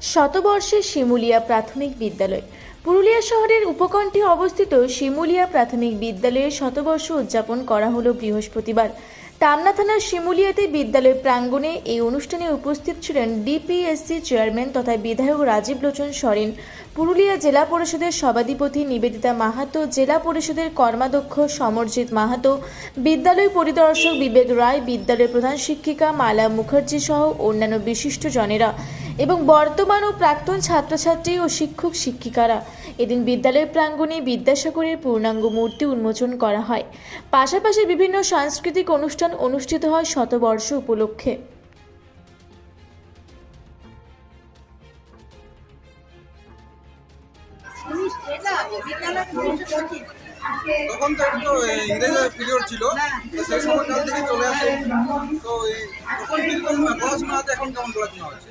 শতবর্ষের শিমুলিয়া প্রাথমিক বিদ্যালয়। পুরুলিয়া শহরের উপকণ্ঠে অবস্থিত শিমুলিয়া প্রাথমিক বিদ্যালয়ে শতবর্ষ উদযাপন করা হলো বৃহস্পতিবার। টামনা থানার শিমুলিয়াতে বিদ্যালয় প্রাঙ্গণে এই অনুষ্ঠানে উপস্থিত ছিলেন ডিপিএসসি চেয়ারম্যান তথা বিধায়ক রাজীব লোচন সরেন। পুরুলিয়া জেলা পরিষদের সভাধিপতি নিবেদিতা মাহাতো, জেলা পরিষদের কর্মাধ্যক্ষ সমরজিৎ মাহাতো, বিদ্যালয় পরিদর্শক বিবেক রায় বিদ্যালয়ের প্রধান শিক্ষিকা মালা মুখার্জি সহ অন্যান্য বিশিষ্ট জনেরা। এবং বর্তমান ও প্রাক্তন ছাত্রছাত্রী ও শিক্ষক শিক্ষিকারা। এদিন বিদ্যালয়ের প্রাঙ্গণে বিদ্যাসাগরের পূর্ণাঙ্গ মূর্তি উন্মোচন করা হয়। পাশাপাশি বিভিন্ন সাংস্কৃতিক অনুষ্ঠান অনুষ্ঠিত হয় শতবর্ষ উপলক্ষে। তখন তো একটু ইংরেজের পিরিয়ড ছিল সেই সময়কাল থেকে চলে আসে। তো তখন পড়াশোনা এখন কেমন পড়াশোনা হচ্ছে?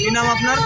কি নাম আপনার?